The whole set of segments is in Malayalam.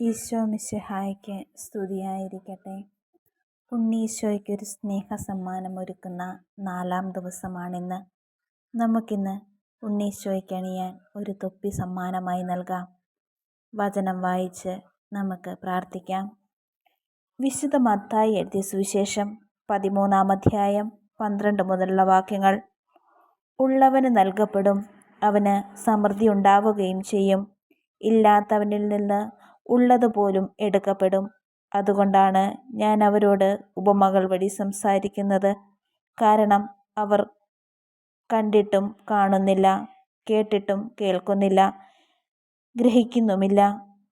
ഈശോ മിശിഹായ്ക്ക് സ്തുതിയായിരിക്കട്ടെ. ഉണ്ണീശോയ്ക്കൊരു സ്നേഹ സമ്മാനം ഒരുക്കുന്ന നാലാം ദിവസമാണിന്ന്. നമുക്കിന്ന് ഉണ്ണീശോയ്ക്ക് അണിയാൻ ഒരു തൊപ്പി സമ്മാനമായി നൽകാം. വചനം വായിച്ച് നമുക്ക് പ്രാർത്ഥിക്കാം. വിശുദ്ധ മത്തായി എഴുതിയ സുവിശേഷം പതിമൂന്നാം അധ്യായം പന്ത്രണ്ട് മുതലുള്ള വാക്യങ്ങൾ. ഉള്ളവന് നൽകപ്പെടും അവന് സമൃദ്ധി ഉണ്ടാവുകയും ചെയ്യും. ഇല്ലാത്തവനിൽ നിന്ന് ഉള്ളതുപോലും എടുക്കപ്പെടും. അതുകൊണ്ടാണ് ഞാൻ അവരോട് ഉപമകൾ വഴി സംസാരിക്കുന്നത്. കാരണം അവർ കണ്ടിട്ടും കാണുന്നില്ല കേട്ടിട്ടും കേൾക്കുന്നില്ല ഗ്രഹിക്കുന്നുമില്ല.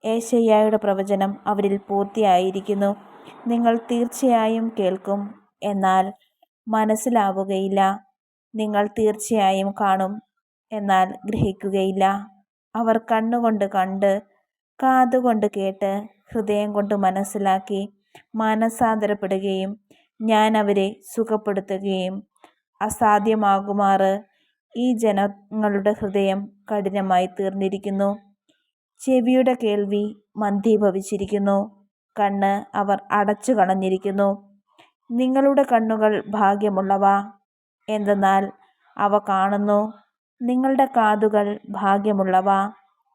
ഏശയ്യായുടെ പ്രവചനം അവരിൽ പൂർത്തിയായിരിക്കുന്നു. നിങ്ങൾ തീർച്ചയായും കേൾക്കും. എന്നാൽ മനസ്സിലാവുകയില്ല. നിങ്ങൾ തീർച്ചയായും കാണും. എന്നാൽ ഗ്രഹിക്കുകയില്ല. അവർ കണ്ണുകൊണ്ട് കണ്ട് കാതുകൊണ്ട് കേട്ട് ഹൃദയം കൊണ്ട് മനസ്സിലാക്കി മാനസാന്തരപ്പെടുകയും ഞാൻ അവരെ സുഖപ്പെടുത്തുകയും അസാധ്യമാകുമാറ് ഈ ജനങ്ങളുടെ ഹൃദയം കഠിനമായി തീർന്നിരിക്കുന്നു. ചെവിയുടെ കേൾവി മന്ദീഭവിച്ചിരിക്കുന്നു. കണ്ണ് അവർ അടച്ചു കളഞ്ഞിരിക്കുന്നു. നിങ്ങളുടെ കണ്ണുകൾ ഭാഗ്യമുള്ളവ. എന്തെന്നാൽ അവ കാണുന്നു. നിങ്ങളുടെ കാതുകൾ ഭാഗ്യമുള്ളവ.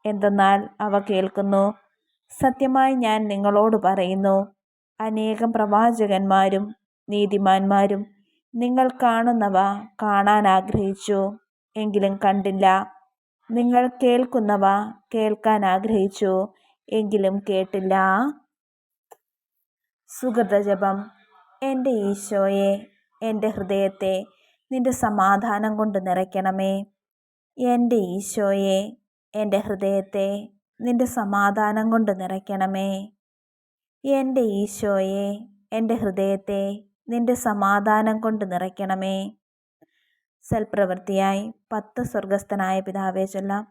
എന്തെന്നാൽ അവ കേൾക്കുന്നു. സത്യമായി ഞാൻ നിങ്ങളോട് പറയുന്നു അനേകം പ്രവാചകന്മാരും നീതിമാന്മാരും നിങ്ങൾ കാണുന്നവ കാണാൻ ആഗ്രഹിച്ചു എങ്കിലും കണ്ടില്ല. നിങ്ങൾ കേൾക്കുന്നവ കേൾക്കാൻ ആഗ്രഹിച്ചു എങ്കിലും കേട്ടില്ല. സുഗതജപം എന്റെ ഈശോയെ എന്റെ ഹൃദയത്തെ നിന്റെ സമാധാനം കൊണ്ട് നിറയ്ക്കണമേ. എന്റെ ഈശോയെ എന്റെ ഹൃദയത്തെ നിന്റെ സമാധാനം കൊണ്ട് നിറയ്ക്കണമേ. എന്റെ ഈശോയെ എന്റെ ഹൃദയത്തെ നിന്റെ സമാധാനം കൊണ്ട് നിറയ്ക്കണമേ. സൽപ്രവൃത്തിയായി പത്ത് സ്വർഗസ്ഥനായ പിതാവേ ചൊല്ലാം.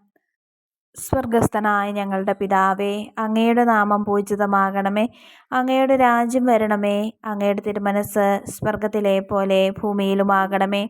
സ്വർഗസ്ഥനായ ഞങ്ങളുടെ പിതാവേ അങ്ങയുടെ നാമം പൂജിതമാകണമേ. അങ്ങയുടെ രാജ്യം വരണമേ. അങ്ങയുടെ തിരുമനസ് സ്വർഗത്തിലെ പോലെ ഭൂമിയിലുമാകണമേ.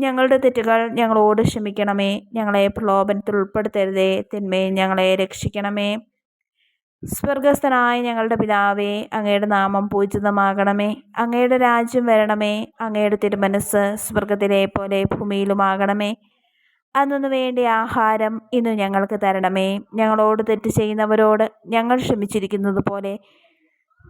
ഞങ്ങളുടെ തെറ്റുകൾ ഞങ്ങളോട് ക്ഷമിക്കണമേ. ഞങ്ങളെ പ്രലോഭനത്തിൽ ഉൾപ്പെടുത്തരുതേ. തിന്മയിൽ ഞങ്ങളെ രക്ഷിക്കണമേ. സ്വർഗസ്ഥനായ ഞങ്ങളുടെ പിതാവേ അങ്ങയുടെ നാമം പൂജിതമാകണമേ. അങ്ങയുടെ രാജ്യം വരണമേ. അങ്ങയുടെ തിരുമനസ് സ്വർഗത്തിലെ പോലെ ഭൂമിയിലുമാകണമേ. അന്നു വേണ്ടി ആഹാരം ഇന്ന് ഞങ്ങൾക്ക് തരണമേ. ഞങ്ങളോട് തെറ്റ് ചെയ്യുന്നവരോട് ഞങ്ങൾ ക്ഷമിച്ചിരിക്കുന്നത് പോലെ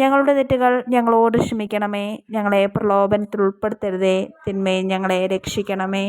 ഞങ്ങളുടെ തെറ്റുകൾ ഞങ്ങളോട് ക്ഷമിക്കണമേ. ഞങ്ങളെ പ്രലോഭനത്തിൽ ഉൾപ്പെടുത്തരുതേ തിന്മയിൽ ഞങ്ങളെ രക്ഷിക്കണമേ.